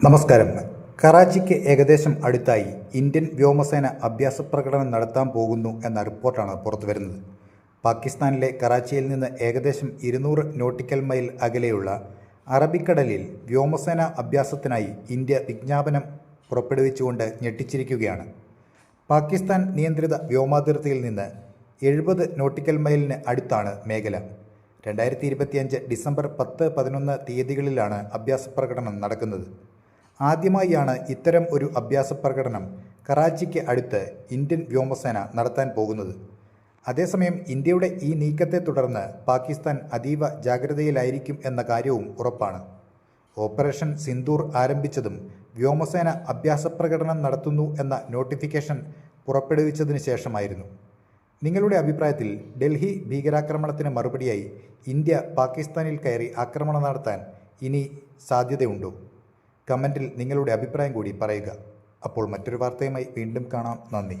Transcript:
നമസ്കാരം. കറാച്ചിക്ക് ഏകദേശം അടുത്തായി ഇന്ത്യൻ വ്യോമസേന അഭ്യാസ പ്രകടനം നടത്താൻ പോകുന്നു എന്ന റിപ്പോർട്ടാണ് പുറത്തുവരുന്നത് പാകിസ്ഥാനിലെ കറാച്ചിയിൽ നിന്ന് ഏകദേശം ഇരുന്നൂറ് നോട്ടിക്കൽ മൈൽ അകലെയുള്ള അറബിക്കടലിൽ വ്യോമസേന അഭ്യാസത്തിനായി ഇന്ത്യ വിജ്ഞാപനം പുറപ്പെടുവിച്ചുകൊണ്ട് ഞെട്ടിച്ചിരിക്കുകയാണ്. പാകിസ്ഥാൻ നിയന്ത്രിത വ്യോമാതിർത്തിയിൽ നിന്ന് എഴുപത് നോട്ടിക്കൽ മൈലിന് അടുത്താണ് മേഖല. രണ്ടായിരത്തി ഇരുപത്തിയഞ്ച് ഡിസംബർ പത്ത് പതിനൊന്ന് തീയതികളിലാണ് അഭ്യാസ പ്രകടനം നടക്കുന്നത്. ആദ്യമായാണ് ഇത്തരം ഒരു അഭ്യാസ പ്രകടനം കറാച്ചിക്ക് അടുത്ത് ഇന്ത്യൻ വ്യോമസേന നടത്താൻ പോകുന്നത്. അതേസമയം ഇന്ത്യയുടെ ഈ നീക്കത്തെ തുടർന്ന് പാകിസ്ഥാൻ അതീവ ജാഗ്രതയിലായിരിക്കും എന്ന കാര്യവും ഉറപ്പാണ്. ഓപ്പറേഷൻ സിന്ദൂർ ആരംഭിച്ചതും വ്യോമസേന അഭ്യാസ പ്രകടനം നടത്തുന്നു എന്ന നോട്ടിഫിക്കേഷൻ പുറപ്പെടുവിച്ചതിന് ശേഷമായിരുന്നു. നിങ്ങളുടെ അഭിപ്രായത്തിൽ ഡൽഹി ഭീകരാക്രമണത്തിന് മറുപടിയായി ഇന്ത്യ പാകിസ്ഥാനിൽ കയറി ആക്രമണം നടത്താൻ ഇനി സാധ്യതയുണ്ടോ? കമന്റിൽ നിങ്ങളുടെ അഭിപ്രായം കൂടി പറയുക. അപ്പോൾ മറ്റൊരു വാർത്തയുമായി വീണ്ടും കാണാം. നന്ദി.